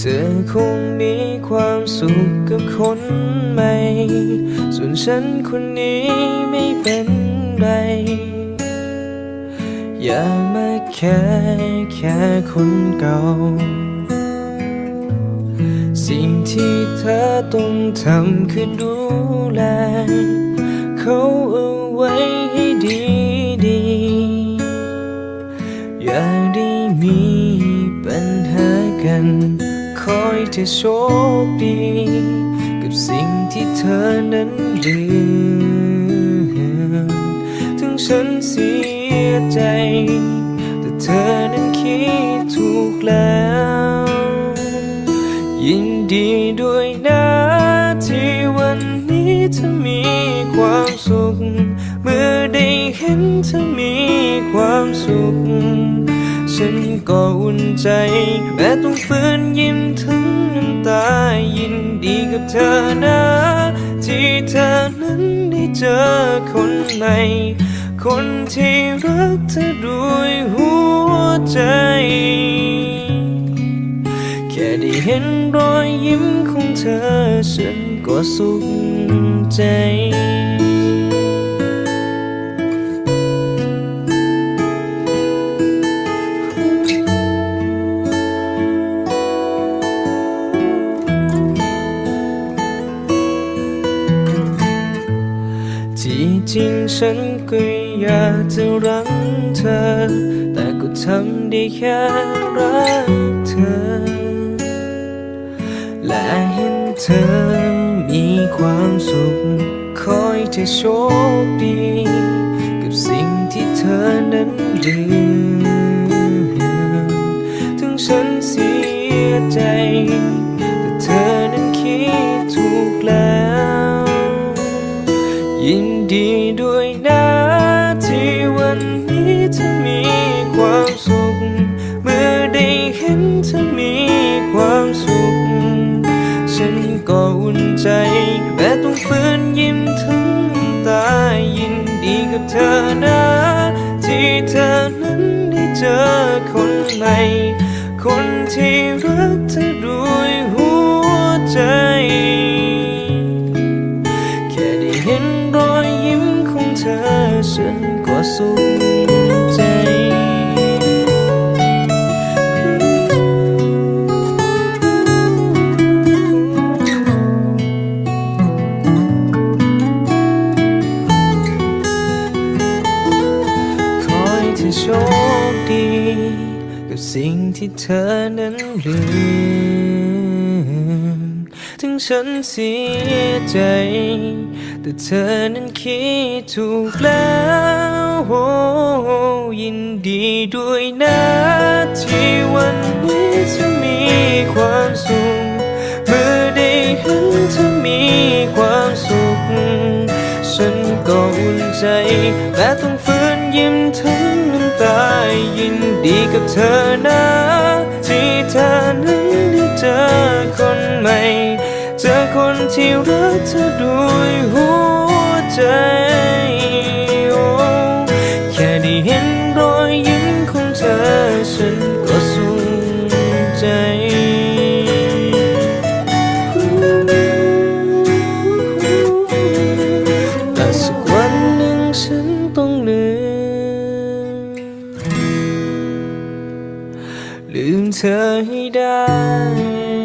เธอคงมีความสุขกับคนใหม่ ส่วนฉันคนนี้ไม่เป็นไร อย่ามาแค่แค่คนเก่า สิ่งที่เธอต้องทำคือดูแล เขาเอาไว้ให้ดีดีๆอย่าได้มีปัญหากัน อยเธอโชคดี กับสิ่งที่เธอนั้นลืมถึงฉันเสียใจ แต่เธอนั้นคิดถูกแล้ว ยินดีด้วยนะที่วันนี้เธอมี ฉันก็อุ่นใจ แม้ต้องฝืนยิ้มถึงน้ำตายินดีกับเธอนะ ที่เธอนั้นได้เจอคนใหม่คนที่รักเธอด้วยหัวใจ แค่ได้เห็นรอยยิ้มของเธอฉันก็สุขใจ ที่จริงฉันก็อยากจะรักเธอ แต่ก็ทำได้แค่รักเธอ และเห็นเธอมีความสุข คอยจะโชคดี กับสิ่งที่เธอนั้นดี ใจ แม้ต้องฝืนยิ้มถึงน้ำตายินดีกับเธอนะ ที่เธอนั้นได้เจอคนใหม่คนที่รักเธอด้วยหัวใจ แค่ได้เห็นรอยยิ้มของเธอฉันก็สุข โชคดี กับสิ่งที่เธอนั้นลืม ถึงฉันเสียใจ แต่เธอนั้นคิดถูกแล้วโอ้ยินดีด้วยนะที่วันนี้เธอมีความสุขเมื่อได้เห็นเธอมีความสุข ฉันก็อุ่นใจและต้อง กับเธอนะ ที่เธอนั้นได้เจอคนใหม่ เจอคนที่รักเธอด้วยหัวใจ thời đại